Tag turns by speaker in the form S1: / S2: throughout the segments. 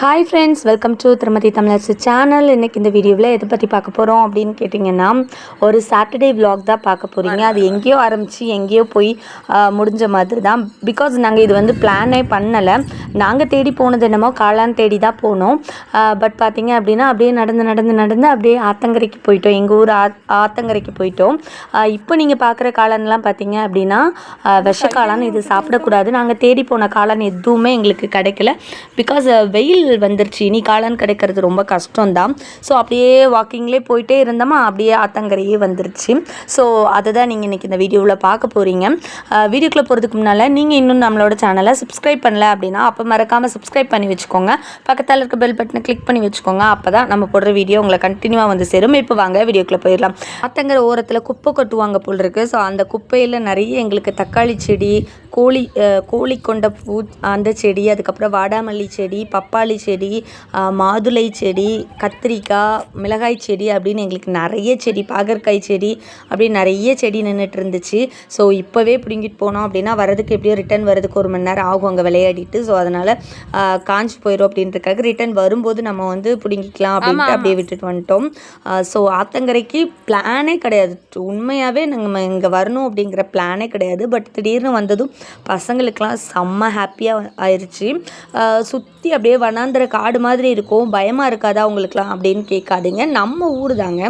S1: Hi friends welcome to திருமதி Tamilarasu channel இன்னைக்கு இந்த வீடியோவில் எதை பற்றி பார்க்க போகிறோம் அப்படின்னு கேட்டிங்கன்னா ஒரு சாட்டர்டே விலாக் தான் பார்க்க போகிறீங்க அது எங்கேயோ ஆரம்பித்து எங்கேயோ போய் முடிஞ்ச மாதிரி தான் பிகாஸ் நாங்கள் இது வந்து பிளானே பண்ணலை. நாங்கள் தேடி போனது என்னமோ காளான் தேடி தான் போனோம். பட் பார்த்தீங்க அப்படின்னா அப்படியே நடந்து நடந்து நடந்து அப்படியே ஆத்தங்கரைக்கு போயிட்டோம். எங்கள் ஊர் ஆ ஆத்தங்கரைக்கு போயிட்டோம். இப்போ நீங்கள் பார்க்குற காளான்லாம் பார்த்தீங்க அப்படின்னா விஷ காளான் இது சாப்பிடக்கூடாது. நாங்கள் தேடி போன காளான் எதுவுமே எங்களுக்கு கிடைக்கல. பிகாஸ் வெயில் வந்துருச்சு. இனி காளான் கிடைக்கிறது ரொம்ப கஷ்டம்தான். ஸோ அப்படியே வாக்கிங்லேயே போயிட்டே இருந்தோமா அப்படியே ஆத்தங்கரையே வந்துருச்சு. ஸோ அதை தான் நீங்கள் இன்றைக்கி இந்த வீடியோவில் பார்க்க போகிறீங்க வீடியோக்குள்ளே போகிறதுக்கு முன்னால் நீங்கள் இன்னும் நம்மளோட சேனலை சப்ஸ்கிரைப் பண்ணல அப்படின்னா அப்போ மறக்காமல் சப்ஸ்கிரைப் பண்ணி வச்சுக்கோங்க. பக்கத்தில் இருக்க பெல் பட்டனை கிளிக் பண்ணி வச்சுக்கோங்க. அப்போ தான் நம்ம போடுற வீடியோ உங்களை கண்டினியூவாக வந்து சேரும். இப்போ வாங்க வீடியோக்குள்ளே போயிடலாம். ஆத்தங்கரை ஓரத்தில் குப்பை கொட்டுவாங்க போல் இருக்குது ஸோ அந்த குப்பையில் நிறைய எங்களுக்கு தக்காளி செடி கோழி கோழி கொண்ட பூ அந்த செடி அதுக்கப்புறம் வாடாமல்லி செடி பப்பாளி செடி மாதுளை செடி கத்திரிக்காய் மிளகாய் செடி அப்படின்னு எங்களுக்கு நிறைய செடி பாகற்காய் செடி அப்படின்னு நிறைய செடி நின்றுட்டு இருந்துச்சு ஸோ இப்போவே பிடுங்கிட்டு போனோம் அப்படின்னா வரதுக்கு எப்படியோ ரிட்டர்ன் வரதுக்கு ஒரு மணி நேரம் ஆகும் அங்கே விளையாடிட்டு. ஸோ அதனால் காஞ்சி போயிடும் அப்படின்றதுக்காக ரிட்டர்ன் வரும்போது நம்ம வந்து பிடுங்கிக்கலாம் அப்படின்ட்டு அப்படியே விட்டுட்டு வந்துட்டோம். ஸோ ஆத்தங்கரைக்கு பிளானே கிடையாது. உண்மையாகவே நாங்கள் இங்கே வரணும் அப்படிங்கிற பிளானே கிடையாது. பட் திடீர்னு வந்ததும் பசங்களுக்கெலாம் செம்ம ஹாப்பியாக ஆயிடுச்சு சுற்றி அப்படியே வனாந்திர காடு மாதிரி இருக்கும். பயமாக இருக்காதா அவங்களுக்குலாம் அப்படின்னு கேட்காதீங்க. நம்ம ஊர் தாங்க.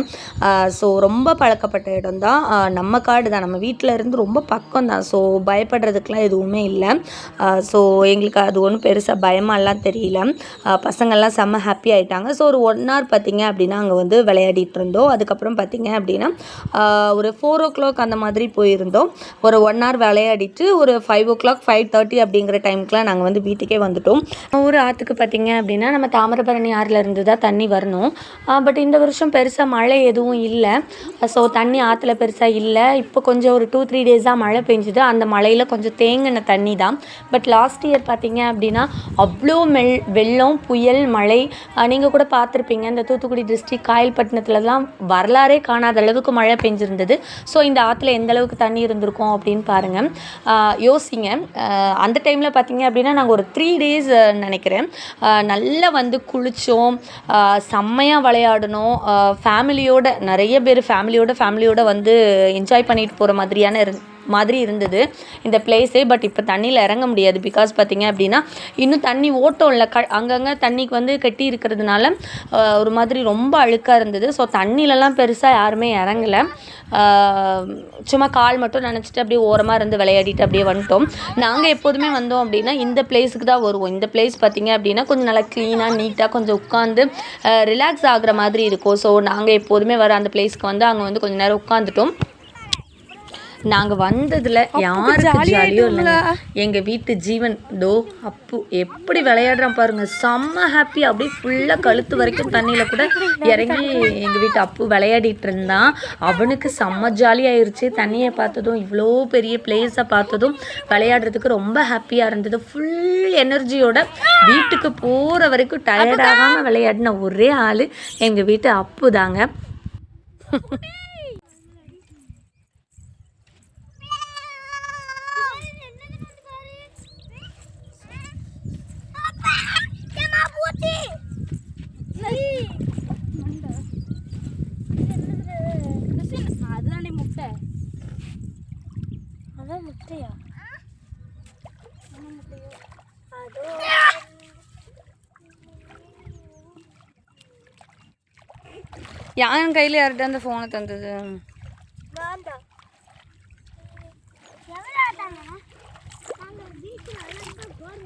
S1: ஸோ ரொம்ப பழக்கப்பட்ட இடம் தான் நம்ம காடு தான் நம்ம வீட்டில் இருந்து ரொம்ப பக்கம் தான் ஸோ பயப்படுறதுக்கெலாம் எதுவுமே இல்லை. ஸோ எங்களுக்கு அது ஒன்றும் பெருசாக பயமாலாம் தெரியல. பசங்கள்லாம் செம்ம ஹாப்பி ஆகிட்டாங்க ஸோ ஒரு ஒன் ஹவர் பார்த்தீங்க அப்படின்னா அங்கே வந்து விளையாடிட்டு இருந்தோம். அதுக்கப்புறம் பார்த்தீங்க அப்படின்னா ஒரு ஃபோர் ஓ கிளாக் அந்த மாதிரி போயிருந்தோம். ஒரு ஒன் ஹவர் விளையாடிட்டு ஒரு five o'clock five thirty அப்படிங்கிற டைமுக்குலாம் நாங்கள் வந்து வீட்டுக்கே வந்துட்டோம். ஊர் ஆற்றுக்கு பார்த்தீங்க அப்படின்னா நம்ம தாமிரபரணி ஆறிலிருந்து தான் தண்ணி வரணும். பட் இந்த வருஷம் பெருசாக மழை எதுவும் இல்லை. ஸோ தண்ணி ஆற்றுல பெருசாக இல்லை. இப்போ கொஞ்சம் ஒரு டூ த்ரீ டேஸாக மழை பெஞ்சுது. அந்த மழையில் கொஞ்சம் தேங்கின தண்ணி தான். பட் லாஸ்ட் இயர் பார்த்தீங்க அப்படின்னா அவ்வளோ மெல் வெள்ளம் புயல் மழை நீங்கள் கூட பார்த்துருப்பீங்க இந்த தூத்துக்குடி டிஸ்ட்ரிக் காயல்பட்டினத்துலலாம் வரலாறே காணாத அளவுக்கு மழை பெஞ்சிருந்தது. ஸோ இந்த ஆற்றுல எந்த அளவுக்கு தண்ணி இருந்திருக்கும் அப்படின்னு பாருங்கள் யோசிங்க. அந்த டைமில் பார்த்தீங்க அப்படின்னா நாங்கள் ஒரு த்ரீ டேஸ் நினைக்கிறேன். நல்லா வந்து குளித்தோம் செம்மையாக விளையாடணும் ஃபேமிலியோட நிறைய பேர் ஃபேமிலியோட ஃபேமிலியோட வந்து என்ஜாய் பண்ணிட்டு போகிற மாதிரியான இரு மாதிரி இருந்தது இந்த பிளேஸே பட் இப்போ தண்ணியில் இறங்க முடியாது. பிகாஸ் பார்த்தீங்க அப்படின்னா இன்னும் தண்ணி ஓட்டம் இல்லை. க அங்கங்கே தண்ணிக்கு வந்து கட்டி இருக்கிறதுனால ஒரு மாதிரி ரொம்ப அழுக்காக இருந்தது. ஸோ தண்ணியிலலாம் பெருசாக யாருமே இறங்கலை. சும்மா கால் மட்டும் நினச்சிட்டு அப்படியே ஓரமாக இருந்து விளையாடிட்டு அப்படியே வந்துட்டோம். நாங்கள் எப்போதுமே வந்தோம் அப்படின்னா இந்த பிளேஸுக்கு தான் வருவோம். இந்த பிளேஸ் பார்த்தீங்க அப்படின்னா கொஞ்சம் நல்லா க்ளீனாக நீட்டாக கொஞ்சம் உட்காந்து ரிலாக்ஸ் ஆகிற மாதிரி இருக்கும். ஸோ நாங்கள் எப்போதுமே வர அந்த பிளேஸ்க்கு வந்து அங்கே வந்து கொஞ்சம் நேரம் உட்காந்துட்டோம் நாங்கள் வந்ததில் யாருக்கு ஜாலியோ இல்லைங்க. எங்கள் வீட்டு ஜீவன் தோ அப்பு எப்படி விளையாடுறான் பாருங்க. செம்ம ஹாப்பி அப்படியே ஃபுல்லாக கழுத்து வரைக்கும் தண்ணியில் கூட இறங்கி எங்கள் வீட்டு அப்பு விளையாடிட்டு இருந்தான். அவனுக்கு செம்ம ஜாலி ஆயிருச்சு. தண்ணியை பார்த்ததும் இவ்வளோ பெரிய பிளேஸை பார்த்ததும் விளையாடுறதுக்கு ரொம்ப ஹாப்பியாக இருந்தது. ஃபுல் எனர்ஜியோட வீட்டுக்கு போகிற வரைக்கும் டயர்டாகாமல் விளையாடின ஒரே ஆள் எங்கள் வீட்டு அப்பு தாங்க யான் கையில் யார்கிட்ட அந்த ஃபோனை தந்தது?
S2: எவ்வளோ ஆட்டாங்க நாங்கள் வீட்டில் அழகாக போர்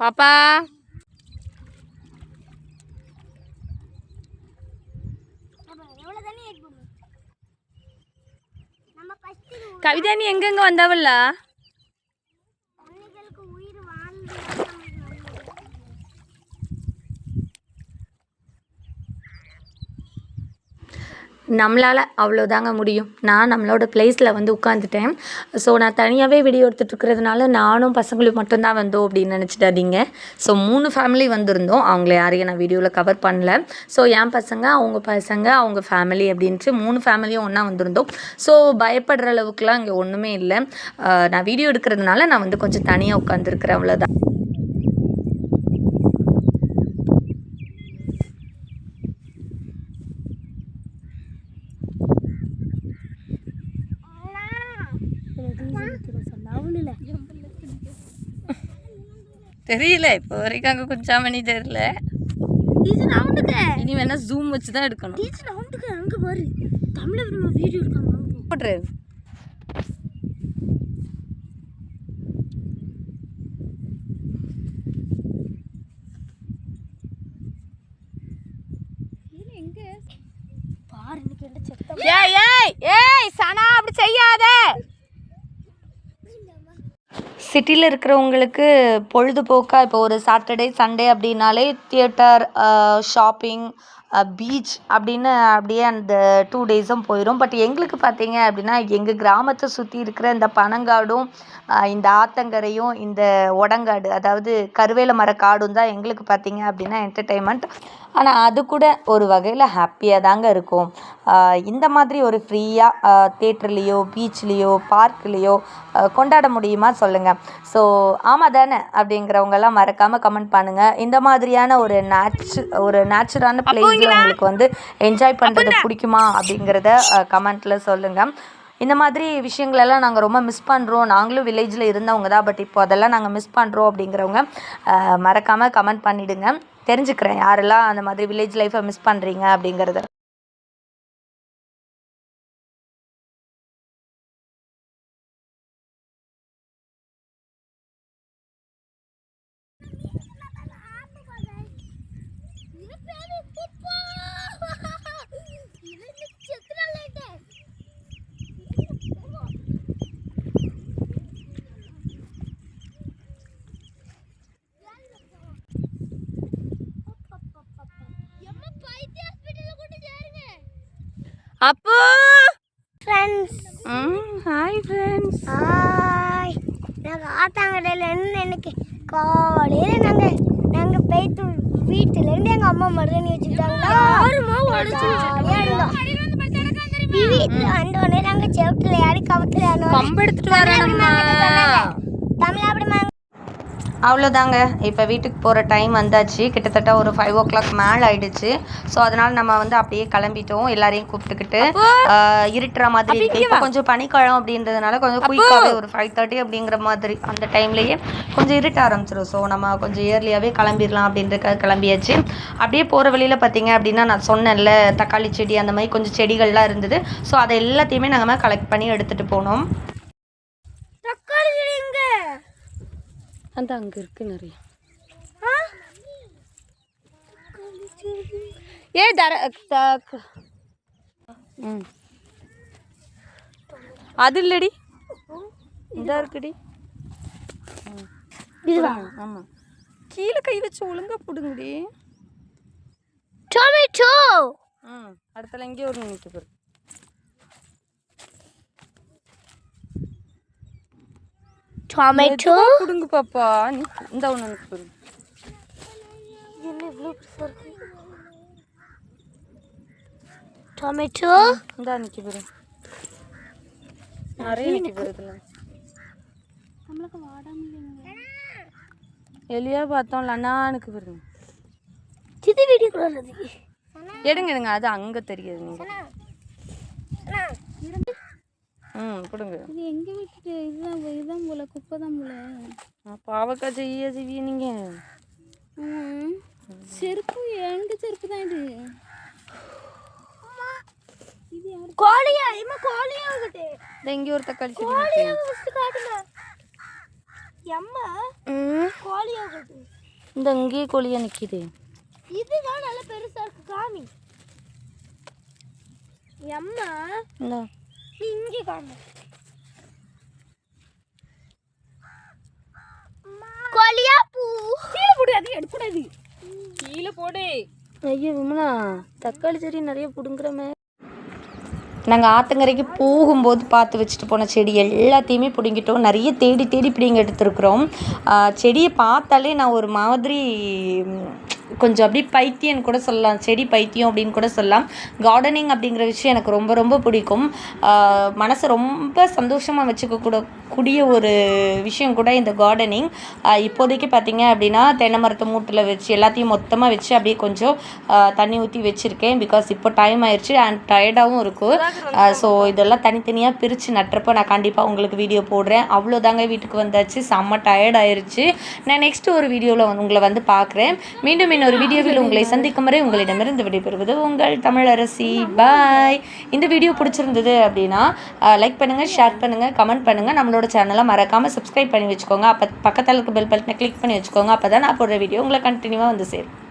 S1: பாப்பா. கவிதா நீ எங்கெங்க வந்தாவல்ல நம்மளால் அவ்வளோதாங்க முடியும். நான் நம்மளோட பிளேஸில் வந்து உட்காந்துட்டேன் ஸோ நான் தனியாகவே வீடியோ எடுத்துகிட்டு இருக்கிறதுனால நானும் பசங்களும் மட்டும்தான் வந்தோம் அப்படின்னு நினச்சிட்டாதீங்க ஸோ மூணு ஃபேமிலி வந்திருந்தோம். அவங்கள யாரையும் நான் வீடியோவில் கவர் பண்ணல. ஸோ என் பசங்க அவங்க பசங்க அவங்க ஃபேமிலி அப்படின்ட்டு மூணு ஃபேமிலியும் ஒன்றா வந்திருந்தோம். ஸோ பயப்படுற அளவுக்குலாம் இங்கே ஒன்றுமே இல்லை. நான் வீடியோ எடுக்கிறதுனால நான் வந்து கொஞ்சம் தனியாக உட்காந்துருக்கிறேன் அவ்வளோதான் தெரியல இப்போ வரைக்கும் அங்கே குச்சாமணி தெரியல.
S2: டீச்சர் நவுண்டுக்க
S1: இனி வேணா ஜூம் வச்சு தான் எடுக்கணும்
S2: அங்க பாரு. தமிழ் வீடியோ என்ன செத்த
S1: ஏய் ஏய் ஏய் சனா அப்படி செய்யாத. சிட்டியில் இருக்கிறவங்களுக்கு பொழுதுபோக்காக இப்போ ஒரு சாட்டர்டே சண்டே அப்படின்னாலே தியேட்டர் ஷாப்பிங் பீச் அப்படின்னு அப்படியே அந்த டூ டேஸும் போயிடும் பட் எங்களுக்கு பார்த்தீங்க அப்படின்னா எங்கள் கிராமத்தை சுற்றி இருக்கிற இந்த பனங்காடும் இந்த ஆத்தங்கரையும் இந்த ஒடங்காடு அதாவது கருவேல மரக்காடும் தான் எங்களுக்கு பார்த்தீங்க அப்படின்னா என்டர்டெயின்மெண்ட் ஆனால் அது கூட ஒரு வகையில் ஹாப்பியாக தாங்க இருக்கும். இந்த மாதிரி ஒரு ஃப்ரீயாக தேட்டர்லேயோ பீச்லேயோ பார்க்லேயோ கொண்டாட முடியுமா சொல்லுங்கள் ஸோ ஆமாம் தானே அப்படிங்கிறவங்கெல்லாம் மறக்காமல் கமெண்ட் பண்ணுங்கள் இந்த மாதிரியான ஒரு நேச்சு ஒரு நேச்சுரான பிளேஸில் உங்களுக்கு வந்து என்ஜாய் பண்ணுறது பிடிக்குமா அப்படிங்கிறத கமெண்ட்டில் சொல்லுங்கள் இந்த மாதிரி விஷயங்களெல்லாம் நாங்கள் ரொம்ப மிஸ் பண்ணுறோம் நாங்களும் வில்லேஜில் இருந்தவங்க தான். பட் இப்போ அதெல்லாம் நாங்கள் மிஸ் பண்ணுறோம் அப்படிங்கிறவங்க மறக்காமல் கமெண்ட் பண்ணிவிடுங்க தெரிஞ்சுக்கிறேன் யாரெல்லாம் அந்த மாதிரி வில்லேஜ் லைஃப்பை மிஸ் பண்ணுறீங்க அப்படிங்கிறத. அப்போ.
S2: ஃப்ரெண்ட்ஸ்
S1: ஹாய் ஃப்ரெண்ட்ஸ்
S2: ஹாய் நாங்கள் ஆத்தாங்கடையிலேருந்து எனக்கு காலையில் நாங்கள் நாங்கள் போயிட்டு வீட்டிலேருந்து எங்கள் அம்மா ஜாலியாக இருந்தோம். வீட்டில் வந்தோடனே நாங்கள் செவத்தில் யாரு கவத்தில்
S1: கம்பு எடுத்துட்டு அவ்வளோதாங்க. இப்போ வீட்டுக்கு போகிற டைம் வந்தாச்சு. கிட்டத்தட்ட ஒரு ஃபைவ் ஓ கிளாக் மேலே ஆயிடுச்சு. ஸோ அதனால் நம்ம வந்து அப்படியே கிளம்பிட்டோம். எல்லாரையும் கூப்பிட்டுக்கிட்டு இருட்டுற மாதிரி இருக்கு. இப்போ கொஞ்சம் பனிக்காலம் அப்படின்றதுனால கொஞ்சம் குயிக்காகவே ஒரு ஃபைவ் தேர்ட்டி அப்படிங்கிற மாதிரி அந்த டைம்லேயே கொஞ்சம் இருட்ட ஆரம்பிச்சிடும் ஸோ நம்ம கொஞ்சம் இயர்லியாகவே கிளம்பிடலாம் அப்படின்றதுக்காக கிளம்பியாச்சு. அப்படியே போகிற வழியில் பார்த்தீங்க அப்படின்னா நான் சொன்னேன்ல தக்காளி செடி அந்த மாதிரி கொஞ்சம் செடிகள்லாம் இருந்தது. ஸோ அதை எல்லாத்தையுமே நாங்கள் கலெக்ட் பண்ணி எடுத்துகிட்டு போனோம்
S2: தக்காளி செடி எங்க
S1: அந்த அங்கே இருக்குது நிறைய. ஏ தர ம். அது இல்லடி. இந்த இருக்குடி. ஆமாம் கீழே கை வச்சு ஒழுங்கா பிடுங்கடி.
S2: டொமேட்டோ!
S1: ம். அடுத்தல எங்கேயோ ஒரு நிற்க போகுது
S2: டொமேட்டோ
S1: பிடுங்கு பாப்பா. இந்த ஒன்று போகுது
S2: என்ன இவ்வளோ பெருசாக இருக்கு? டொமேட்டோ
S1: இந்தா நிற்க போகுது நிறைய நிற்க போகுதுல எலியா பார்த்தோம்ல அண்ணானுக்கு போயிருங்க
S2: சிதி வீடியோ
S1: எடுங்க எடுங்க. அது அங்கே தெரியுது. நீங்கள் ம் கொடுங்க.
S3: இது எங்க விட்டுட்டு இதுதான் இதுதான் போல குப்பை தான் போல
S1: பாவக்காய் செய்ய செய்விய நீங்கள்.
S3: செருப்பு எங்க செருப்பு தான் இது
S2: கோழியா? இம்மா கோழியா
S1: இந்த இங்கே ஒரு தக்காளி செடி
S2: கோழியா
S1: நிக்குது.
S2: ஃபஸ்ட்டு காட்டுங்க. எம்மா
S1: ம்.
S2: கோழி ஆகுது
S1: இந்த இங்கேயே கோழியாக நிற்கிது
S2: இதுதான் நல்ல பெருசா இருக்கு காமி. எம்மா
S1: இந்த.
S2: இங்கே காமி கோழியா பூ.
S3: கீழே போடு அது எடுக்கூடாது கீழே போடு.
S1: ஐயோ விமலா தக்காளி செடி நிறைய பிடுங்குறமே. நாங்கள் ஆத்தங்கரைக்கு போகும்போது பார்த்து வச்சுட்டு போன செடி எல்லாத்தையுமே பிடுங்கிட்டோம். நிறைய தேடி தேடி பிடிங்க எடுத்துருக்குறோம். செடியை பார்த்தாலே நான் ஒரு மாதிரி கொஞ்சம் அப்படி பைத்தியம்னு கூட சொல்லலாம் செடி பைத்தியம் அப்படின்னு கூட சொல்லலாம். கார்டனிங் அப்படிங்கிற விஷயம் எனக்கு ரொம்ப ரொம்ப பிடிக்கும். மனசை ரொம்ப சந்தோஷமாக வச்சுக்க கூட கூடிய ஒரு விஷயம் கூட இந்த கார்டனிங் இப்போதைக்கு பார்த்தீங்க அப்படின்னா தென்னை மரத்தை மூட்டில் வச்சு எல்லாத்தையும் மொத்தமாக வச்சு அப்படியே கொஞ்சம் தண்ணி ஊற்றி வச்சுருக்கேன். பிகாஸ் இப்போ டைம் ஆயிடுச்சு அண்ட் டயர்டாகவும் இருக்கும் ஸோ இதெல்லாம் தனித்தனியாக பிரித்து நட்டுறப்போ நான் கண்டிப்பாக உங்களுக்கு வீடியோ போடுறேன். அவ்வளோதாங்க வீட்டுக்கு வந்தாச்சு. செம்ம டயர்ட் ஆயிருச்சு. நான் நெக்ஸ்ட் ஒரு வீடியோவில் உங்களை வந்து பார்க்குறேன். மீண்டும் இன்னொரு வீடியோவில் உங்களை சந்திக்கும் வரை உங்களிடமிருந்து விடைபெறுவது உங்கள் தமிழரசி. பாய் இந்த வீடியோ பிடிச்சிருந்தது அப்படின்னா லைக் பண்ணுங்கள் ஷேர் பண்ணுங்கள் கமெண்ட் பண்ணுங்கள் நம்மளோட சேனலை மறக்காமல் சப்ஸ்கிரைப் பண்ணி வச்சுக்கோங்க. அப்போ பக்கத்தில் இருக்க பெல் பட்டனை கிளிக் பண்ணி வச்சுக்கோங்க. அப்போ தான் நான் போடுற வீடியோ உங்களை கண்டினியூவாக வந்து சேரும்.